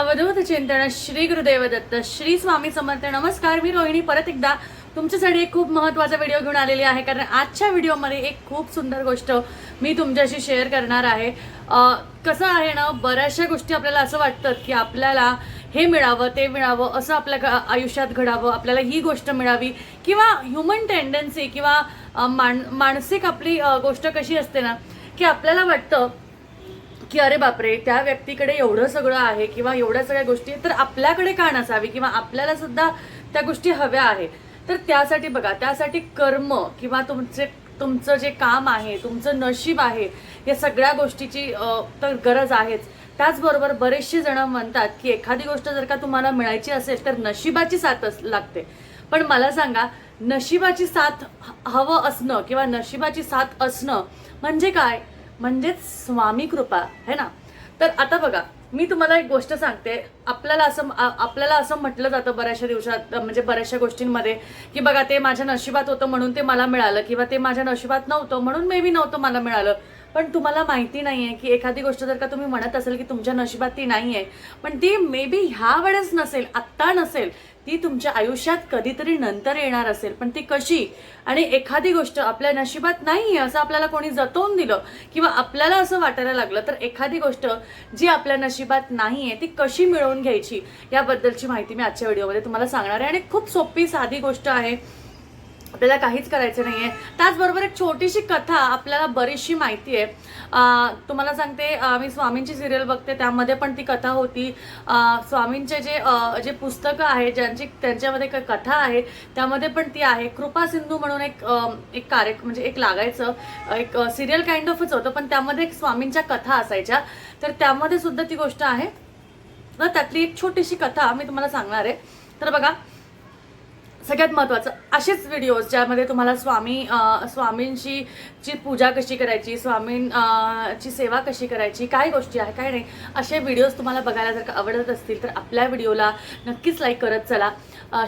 अवधूत चिंतन श्री गुरुदेव दत्त श्री स्वामी समर्थ. नमस्कार मी रोहिणी. परत एकदा तुमच्यासाठी एक खूप महत्त्वाचा व्हिडिओ घेऊन आलेली आहे कारण आजच्या व्हिडिओमध्ये एक खूप सुंदर गोष्ट मी तुमच्याशी शेअर करणार आहे. कसं आहे ना बऱ्याचशा गोष्टी आपल्याला असं वाटतं की आपल्याला हे मिळावं ते मिळावं असं आपल्या आयुष्यात घडावं आपल्याला ही गोष्ट मिळावी. किंवा ह्युमन टेंडन्सी किंवा मान मानसिक आपली गोष्ट कशी असते ना की आपल्याला वाटतं की अरे बापरे त्या व्यक्तीकडे एवढं सगळं आहे किंवा एवढ्या सगळ्या गोष्टी तर आपल्याकडे का नसावी किंवा आपल्याला सुद्धा त्या गोष्टी हव्या आहे तर त्यासाठी बघा त्यासाठी कर्म किंवा तुमचे तुमचं जे काम आहे तुमचं नशीब आहे या सगळ्या गोष्टीची तर गरज आहेच. त्याचबरोबर बरेचसे जण म्हणतात की एखादी गोष्ट जर का तुम्हाला मिळायची असेल तर नशिबाची साथ अस- लागते. पण मला सांगा नशिबाची साथ ह- हवं असणं किंवा नशिबाची साथ असणं म्हणजे काय? म्हणजेच स्वामी कृपा है ना? तर आता बघा मी तुम्हाला एक गोष्ट सांगते. आपल्याला असं आपल्याला असं म्हटलं जातं बऱ्याचशा दिवसात म्हणजे बऱ्याचशा गोष्टींमध्ये की बघा ते माझ्या नशिबात होतं म्हणून ते मला मिळालं किंवा ते माझ्या नशिबात नव्हतं म्हणून मे बी नव्हतं मला मिळालं. पण तुम्हाला माहिती नाही आहे की एखादी गोष्ट जर का तुम्ही म्हणत असेल की तुमच्या नशिबात ती नाही आहे पण ती मे बी ह्या वेळेस नसेल आत्ता नसेल ती तुमच्या आयुष्यात कधीतरी नंतर येणार असेल. पण ती कशी? आणि एखादी गोष्ट आपल्या नशिबात नाही आहे असं आपल्याला कोणी जतवून दिलं किंवा आपल्याला असं वाटायला लागलं तर एखादी गोष्ट जी आपल्या नशिबात नाही आहे ती कशी मिळवून घ्यायची? याबद्दलची माहिती मी आजच्या व्हिडिओमध्ये तुम्हाला सांगणार आहे. आणि खूप सोपी साधी गोष्ट आहे. आपल्याला काहीच करायचं नाही आहे त्याचबरोबर एक छोटीशी कथा आपल्याला बरीचशी माहिती आहे. तुम्हाला सांगते मी स्वामींची सिरियल बघते त्यामध्ये पण ती कथा होती. स्वामींचे जे जे पुस्तकं आहे ज्यांची त्यांच्यामध्ये क- कथा आहे त्यामध्ये पण ती आहे. कृपा सिंधू म्हणून एक एक कार्य म्हणजे एक लागायचं. एक सिरियल काइंड ऑफच होतं पण त्यामध्ये एक स्वामींच्या कथा असायच्या. तर त्यामध्ये सुद्धा ती गोष्ट आहे. तर त्यातली एक छोटीशी कथा मी तुम्हाला सांगणार आहे. तर बघा सगळ्यात महत्त्वाचं असेच व्हिडिओज ज्यामध्ये तुम्हाला स्वामी स्वामींची ची पूजा कशी करायची स्वामीं ची सेवा कशी करायची काय गोष्टी आहे काय नाही असे व्हिडिओज तुम्हाला बघायला जर का आवडत असतील तर आपल्या व्हिडिओला नक्कीच लाईक करत चला.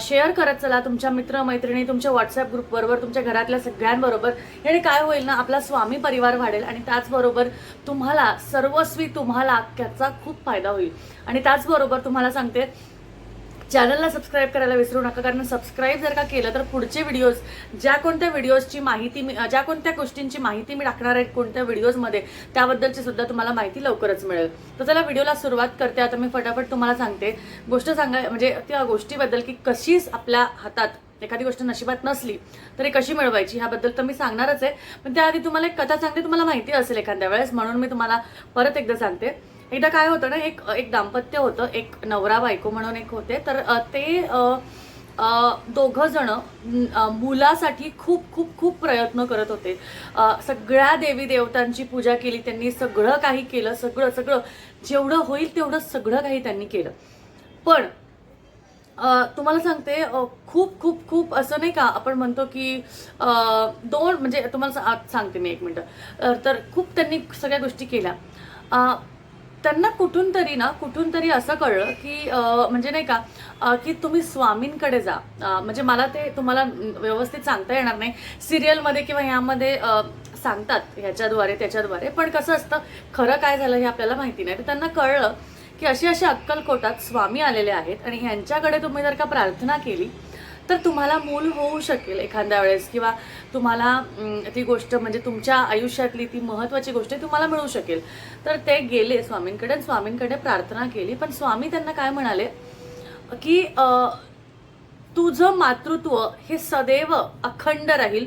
शेअर करत चला तुमच्या मित्रमैत्रिणी तुमच्या व्हॉट्सअप ग्रुपबरोबर तुमच्या घरातल्या सगळ्यांबरोबर. याने काय होईल ना आपला स्वामी परिवार वाढेल आणि त्याचबरोबर तुम्हाला सर्वस्वी तुम्हाला त्याचा खूप फायदा होईल. आणि त्याचबरोबर तुम्हाला सांगते चॅनलला सबस्क्राईब करायला विसरू नका कारण सबस्क्राईब जर का केलं तर पुढचे व्हिडिओज ज्या कोणत्या व्हिडिओजची माहिती मी ज्या कोणत्या गोष्टींची माहिती मी टाकणार आहे कोणत्या व्हिडिओजमध्ये त्याबद्दलची सुद्धा तुम्हाला माहिती लवकरच मिळेल. तर चला व्हिडिओला सुरुवात करते. आता मी फटाफट तुम्हाला सांगते. गोष्ट सांगा म्हणजे त्या गोष्टीबद्दल की कशीच आपल्या हातात एखादी गोष्ट नशिबात नसली तरी कशी मिळवायची ह्याबद्दल तर मी सांगणारच आहे. पण त्याआधी तुम्हाला एक कथा सांगते तुम्हाला माहिती असेल एखाद्या वेळेस म्हणून मी तुम्हाला परत एकदा सांगते. एकदा काय होतं ना एक एक दाम्पत्य होतं एक नवरा बायको म्हणून एक होते. तर ते दोघं जण मुलासाठी खूप खूप खूप प्रयत्न करत होते. सगळ्या देवी देवतांची पूजा केली त्यांनी सगळं काही केलं सगळं सगळं. जेवढं होईल तेवढं सगळं काही त्यांनी केलं. पण तुम्हाला सांगते खूप खूप खूप असं नाही का आपण म्हणतो की दोन म्हणजे तुम्हाला आ- सांगते मी एक मिनटं. तर खूप त्यांनी सगळ्या गोष्टी केल्या. त्यांना कुठून तरी ना कुठून तरी असं कळलं की म्हणजे नाही का की तुम्ही स्वामींकडे जा. म्हणजे मला ते तुम्हाला व्यवस्थित सांगता येणार नाही. सिरियलमध्ये किंवा ह्यामध्ये सांगतात ह्याच्याद्वारे त्याच्याद्वारे. पण कसं असतं खरं काय झालं हे आपल्याला माहिती नाही. तर त्यांना कळलं की अशी अशी अक्कलकोटात स्वामी आलेले आहेत आणि ह्यांच्याकडे तुम्ही जर का प्रार्थना केली तर तुम्हाला मूल होऊ शकेल एखाद्या वेळेस किंवा तुम्हाला ती गोष्ट म्हणजे तुमच्या आयुष्यातली ती महत्त्वाची गोष्ट आहे तुम्हाला मिळू शकेल. तर ते गेले स्वामींकडे स्वामींकडे प्रार्थना केली. पण स्वामी त्यांना काय म्हणाले? की तुझं मातृत्व हे सदैव अखंड राहील.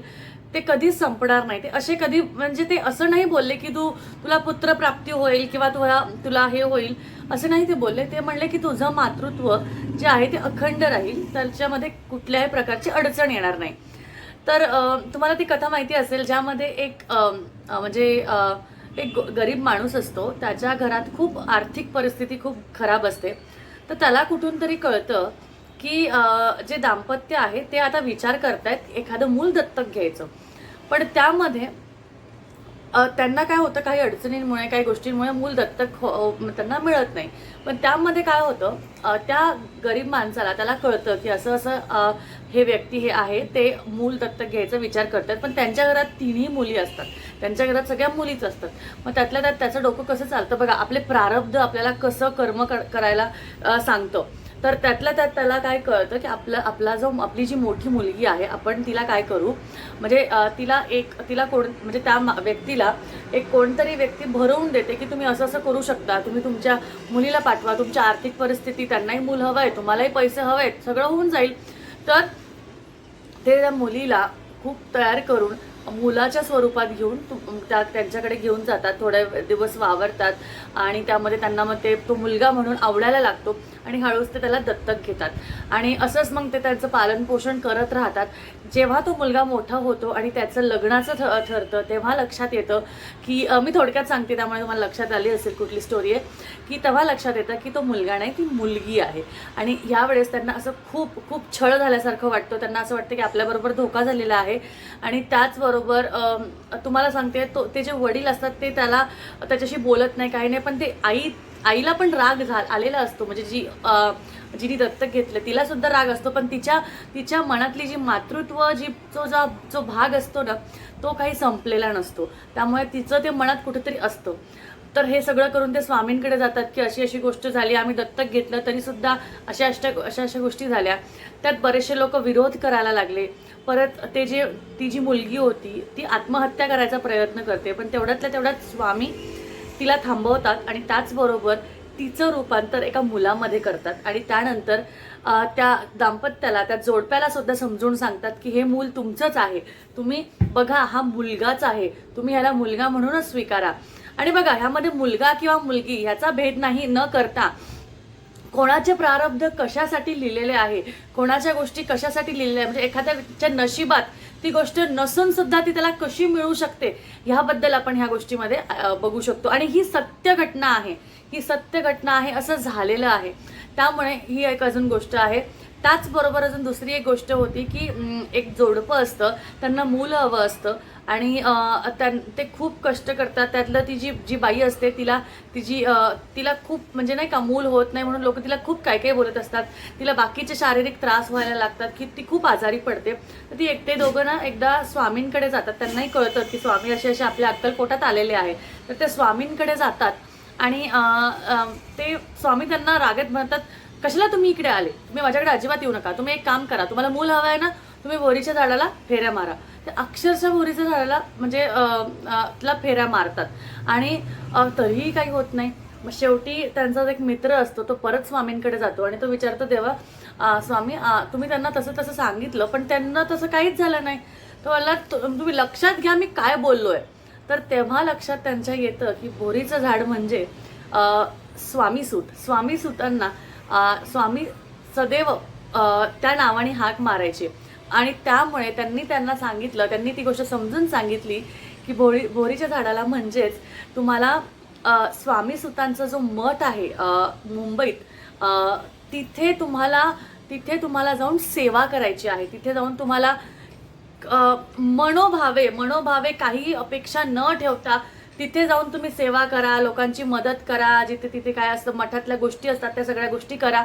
ते कधीच संपणार नाही. ते असे कधी म्हणजे ते असं नाही बोलले की तू तुला पुत्रप्राप्ती होईल किंवा तुला तुला हे होईल असं नाही ते बोलले. ते म्हणले की तुझं मातृत्व जे आहे ते अखंड राहील. त्याच्यामध्ये कुठल्याही प्रकारची अडचण येणार नाही. तर तुम्हाला ती कथा माहिती असेल ज्यामध्ये एक म्हणजे एक गरीब माणूस असतो. त्याच्या घरात खूप आर्थिक परिस्थिती खूप खराब असते. तर त्याला कुठून तरी कळतं की जे दाम्पत्य आहे ते आता विचार करतायत एखादं मूल दत्तक घ्यायचं. पण त्यामध्ये त्यांना काय होतं काही अडचणींमुळे काही गोष्टींमुळे मूल दत्तक हो- त्यांना मिळत नाही. पण त्यामध्ये काय होतं त्या गरीब माणसाला त्याला कळतं की असं असं हे व्यक्ती हे आहे ते मूल दत्तक घ्यायचा विचार करतात. पण त्यांच्या घरात तिन्ही मुली असतात. त्यांच्या घरात सगळ्या मुलीच असतात. मग त्यातल्या त्यात त्याचं डोकं कसं चालतं? बघा आपले प्रारब्ध आपल्याला कसं कर्म कर- करायला सांगतं. तर त्यातल्या त्यात त्याला काय कळतं की आपलं आपला जो आपली जी मोठी मुलगी आहे आपण तिला काय करू? म्हणजे तिला एक तिला कोण म्हणजे त्या मा- व्यक्तीला एक कोणतरी व्यक्ती भरवून देते की तुम्ही असं असं करू शकता. तुम्ही तुमच्या मुलीला पाठवा. तुमच्या आर्थिक परिस्थिती त्यांनाही मूल हवं आहे तुम्हालाही पैसे हवे आहेत सगळं होऊन जाईल. तर ते त्या मुलीला खूप तयार करून मुलाच्या स्वरूपात घेऊन त्या त्यांच्याकडे घेऊन जातात. थोडे दिवस वावरतात आणि त्यामध्ये त्यांना मग ते तो मुलगा म्हणून आवडायला लागतो. आणि हळूच ते त्याला दत्तक घेतात. आणि असंच मग ते त्यांचं पालनपोषण करत राहतात. जेव्हा तो मुलगा मोठा होतो आणि त्याचं लग्नाचं ठ ठरतं तेव्हा लक्षात येतं की मी थोडक्यात सांगते त्यामुळे तुम्हाला लक्षात आली असेल कुठली स्टोरी आहे की तेव्हा लक्षात येतं की तो मुलगा नाही ती मुलगी आहे. आणि यावेळेस त्यांना असं खूप खूप छळ झाल्यासारखं वाटतं. त्यांना असं वाटतं की आपल्याबरोबर धोका झालेला आहे. आणि त्याचबरोबर तुम्हाला सांगते तो ते जे वडील असतात ते त्याला त्याच्याशी बोलत नाही काही नाही पण ते आई आईला पण राग झा आलेला असतो. म्हणजे जी जिने दत्तक घेतलं तिला सुद्धा राग असतो. पण तिच्या तिच्या मनातली जी मातृत्व जी जो जा जो भाग असतो ना तो काही संपलेला नसतो. त्यामुळे तिचं ते मनात कुठेतरी असतं. तर हे सगळं करून ते स्वामींकडे जातात की अशी अशी गोष्ट झाली आम्ही दत्तक घेतलं तरीसुद्धा अशा अशा अशा अशा गोष्टी झाल्या. त्यात बरेचसे लोक विरोध करायला लागले. परत ते जे ती जी मुलगी होती ती आत्महत्या करायचा प्रयत्न करते. पण तेवढ्यातल्या तेवढ्यात स्वामी तिला थांबवतात आणि त्याचबरोबर तिचं रूपांतर एका मुलामध्ये करतात. आणि त्यानंतर त्या दाम्पत्याला त्या जोडप्याला सुद्धा समजून सांगतात की हे मूल तुमचंच आहे. तुम्ही बघा हा मुलगाच आहे. तुम्ही ह्याला मुलगा म्हणूनच स्वीकारा. आणि बघा ह्यामध्ये मुलगा किंवा मुलगी ह्याचा भेद नाही न करता. कोणाचे प्रारब्ध कशासाठी लिहिलेले आहे? कोणाच्या गोष्टी कशासाठी लिहिलेल्या म्हणजे एखाद्याच्या नशिबात ती गोष्ट नसून सुद्धा ती त्याला कशी मिळू शकते ह्याबद्दल आपण ह्या गोष्टीमध्ये बघू शकतो. आणि ही सत्य घटना आहे ही सत्य घटना आहे असं झालेलं आहे. त्यामुळे ही एक अजून गोष्ट आहे. त्याचबरोबर अजून दुसरी एक गोष्ट होती की एक जोडपं असतं त्यांना मूल हवं असतं. आणि त्यां ते खूप कष्ट करतात. त्यातलं ती जी जी बाई असते तिला तिची तिला खूप म्हणजे नाही का मूल होत नाही म्हणून लोक तिला खूप काय काय बोलत असतात. तिला बाकीचे शारीरिक त्रास व्हायला लागतात की ती खूप आजारी पडते. तर ती एकटे दोघं ना एकदा स्वामींकडे जातात. त्यांनाही कळतं की स्वामी असे असे आपल्या अक्कलकोटात आलेले आहे तर ते स्वामींकडे जातात आणि ते स्वामी त्यांना रागत म्हणतात कशाला तुम्ही इकडे आले? तुम्ही माझ्याकडे अजिबात येऊ नका. तुम्ही एक काम करा. तुम्हाला मूल हवं आहे ना तुम्ही बोरीच्या झाडाला फेऱ्या मारा. ते अक्षरशः बोरीच्या झाडाला म्हणजे तिला फेऱ्या मारतात. आणि तरीही काही होत नाही. मग शेवटी त्यांचा एक मित्र असतो तो परत स्वामींकडे जातो. आणि तो विचारतो तेव्हा स्वामी तुम्ही त्यांना तसं तसं सांगितलं पण त्यांना तसं काहीच झालं नाही. तो मला तुम्ही लक्षात घ्या मी काय बोललो आहे तर तेव्हा लक्षात त्यांच्या येतं की बोरीचं झाड म्हणजे स्वामीसूत स्वामीसूतांना स्वामी सदैव त्या नावाने हाक मारायचे. आणि त्यामुळे त्यांनी त्यांना सांगितलं त्यांनी ती गोष्ट समजून सांगितली की भोरी भोरीच्या झाडाला म्हणजेच तुम्हाला स्वामी सुतांचा जो मठ आहे मुंबईत तिथे तुम्हाला तिथे तुम्हाला जाऊन सेवा करायची आहे. तिथे जाऊन तुम्हाला मनोभावे मनोभावे काही अपेक्षा न ठेवता तिथे जाऊन तुम्ही सेवा करा लोकांची मदत करा जिथे तिथे काय असतं मठातल्या गोष्टी असतात त्या सगळ्या गोष्टी करा.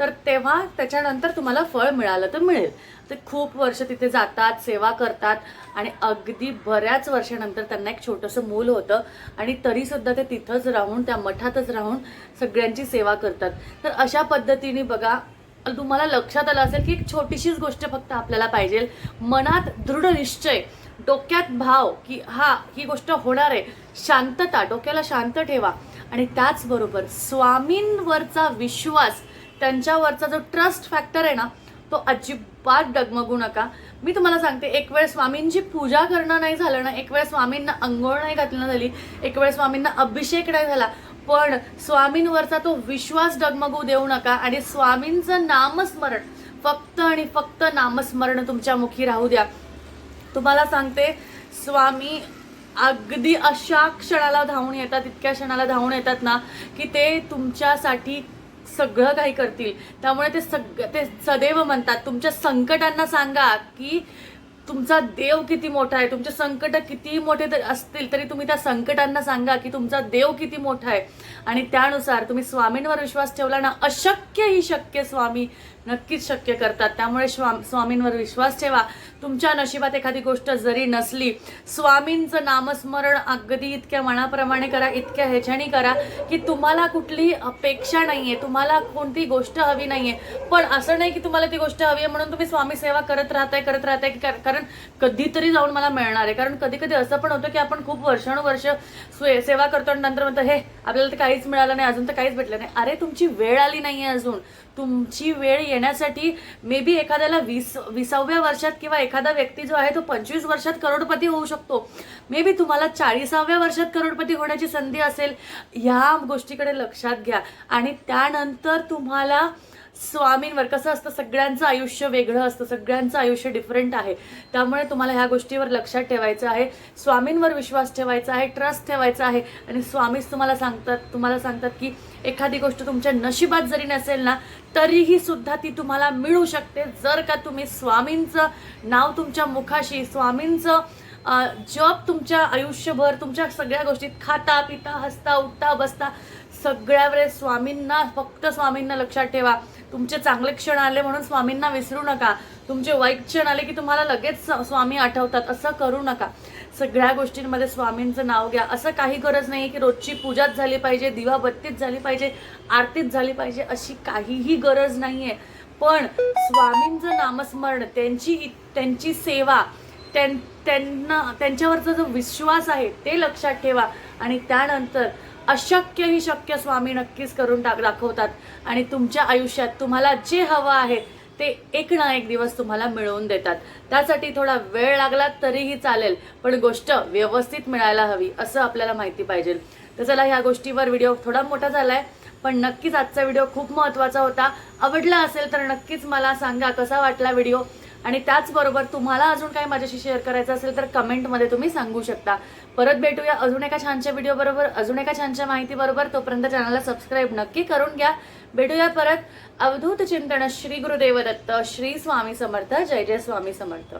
तर तेव्हा त्याच्यानंतर तुम्हाला फळ मिळालं तर मिळेल. ते खूप वर्ष तिथे जातात सेवा करतात आणि अगदी बऱ्याच वर्षानंतर त्यांना एक छोटंसं मूल होतं आणि तरीसुद्धा ते तिथंच राहून त्या मठातच राहून सगळ्यांची सेवा करतात. तर अशा पद्धतीने बघा तुम्हाला लक्षात आलं असेल की एक छोटीशीच गोष्ट फक्त आपल्याला पाहिजे. मनात दृढ निश्चय डोक्यात भाव की हा ही गोष्ट होणार आहे. शांतता डोक्याला शांत ठेवा. आणि त्याचबरोबर स्वामींवरचा विश्वास त्यांच्यावरचा जो ट्रस्ट फॅक्टर आहे ना तो अजिबात डगमगू नका. मी तुम्हाला सांगते एक वेळ स्वामींची पूजा करणं नाही झालं ना एक वेळ स्वामींना अंघोळ नाही घातलं झाली एक वेळ स्वामींना अभिषेक नाही झाला पण स्वामींवरचा तो विश्वास डगमगू देऊ नका आणि स्वामींचं नामस्मरण फक्त आणि फक्त नामस्मरण तुमच्या मुखी राहू द्या. तुम्हाला सांगते स्वामी अगदी अशा क्षणाला धावून येतात इतक्या क्षणाला धावून येतात ना की ते तुमच्यासाठी सगळं काही करतील. त्यामुळे ते सग ते सदैव म्हणतात. तुमच्या संकटांना सांगा की तुमचा देव किती मोठा आहे. तुमचे संकट कितीही मोठे तरी असतील तरी तुम्ही त्या संकटांना सांगा की तुमचा देव किती मोठा आहे. आणि त्यानुसार तुम्ही स्वामींवर विश्वास ठेवला ना अशक्य ही शक्य स्वामी. नक्कीच शक्य करतात. त्यामुळे स्वाम स्वामींवर विश्वास ठेवा. तुमच्या नशिबात एखादी गोष्ट जरी नसली स्वामींचं नामस्मरण अगदी इतक्या मनाप्रमाणे करा इतक्या ह्याच्याने करा की तुम्हाला कुठलीही अपेक्षा नाही आहे तुम्हाला कोणती गोष्ट हवी नाही आहे पण असं नाही की तुम्हाला ती गोष्ट हवी आहे म्हणून तुम्ही स्वामी सेवा करत राहताय करत राहताय की कारण कधीतरी जाऊन मला मिळणार आहे. कारण कधी कधी असं पण होतं की आपण खूप वर्षानुवर्ष स्वे- सेवा करतो आणि नंतर म्हणतो हे आपल्याला तर काहीच मिळालं नाही अजून तर काहीच भेटलं नाही. अरे तुमची वेळ आली नाही आहे अजून. तुमची वेळ येण्यासाठी मे बी एखाद्याला वीस विसाव्या वर्षात किंवा एखादा व्यक्ती जो आहे तो पंचवीस वर्षात करोडपती होऊ शकतो. मे बी तुम्हाला चाळीसाव्या वर्षात करोडपती होण्याची संधी असेल. ह्या गोष्टीकडे लक्षात घ्या. आणि त्यानंतर तुम्हाला स्वामींवर कसं असतं सगळ्यांचं आयुष्य वेगळं असतं सगळ्यांचं आयुष्य डिफरंट आहे. त्यामुळे तुम्हाला ह्या गोष्टीवर लक्षात ठेवायचं आहे. स्वामींवर विश्वास ठेवायचा आहे ट्रस्ट ठेवायचा आहे. आणि स्वामीच तुम्हाला सांगतात तुम्हाला सांगतात की एखादी गोष्ट तुमच्या नशिबात जरी नसेल ना तरीही सुद्धा ती तुम्हाला मिळू शकते. जर का तुम्ही स्वामींचं नाव तुमच्या मुखाशी स्वामींचं जॉब जप तुमच्या आयुष्यभर तुमच्या सगळ्या गोष्टीत खाता पिता हसता उठता बसता सगळ्या वेळेस स्वामींना फक्त स्वामींना लक्षात ठेवा. तुमचे चांगले क्षण आले म्हणून स्वामींना विसरू नका. तुमचे वाईट क्षण आले की तुम्हाला लगेच स- स्वामी आठवतात. असं करू नका. सगळ्या गोष्टींमध्ये स्वामींचं नाव घ्या. असं काही गरज नाही की रोजची पूजाच झाली पाहिजे दिवाबत्तीच झाली पाहिजे आरतीच झाली पाहिजे अशी काहीही गरज नाही आहे पण स्वामींचं नामस्मरण त्यांची त्यांची सेवा त्यां त्यांना त्यांच्यावरचा जो विश्वास आहे ते लक्षात ठेवा. आणि त्यानंतर अशक्य ही शक्य स्वामी नक्कीच करून टाक दाखवतात. आणि तुमच्या आयुष्यात तुम्हाला जे हवं आहे ते एक ना एक दिवस तुम्हाला मिळवून देतात. त्यासाठी थोडा वेळ लागला तरीही चालेल पण गोष्ट व्यवस्थित मिळायला हवी असं आपल्याला माहिती पाहिजे. तर चला ह्या गोष्टीवर व्हिडिओ थोडा मोठा झाला आहे पण नक्कीच आजचा व्हिडिओ खूप महत्त्वाचा होता. आवडला असेल तर नक्कीच मला सांगा कसा वाटला व्हिडिओ? आणि त्याचबरोबर तुम्हाला अजून काही माझ्याशी शेअर करायचं असेल तर कमेंटमध्ये तुम्ही सांगू शकता. परत भेटूया अजून एका छानच्या व्हिडिओ बरोबर अजून एका छानच्या माहितीबरोबर तोपर्यंत चॅनलला सबस्क्राईब नक्की करून घ्या. भेटूया परत. अवधूत चिंतन श्री गुरुदेव दत्त श्री स्वामी समर्थ जय जय स्वामी समर्थ.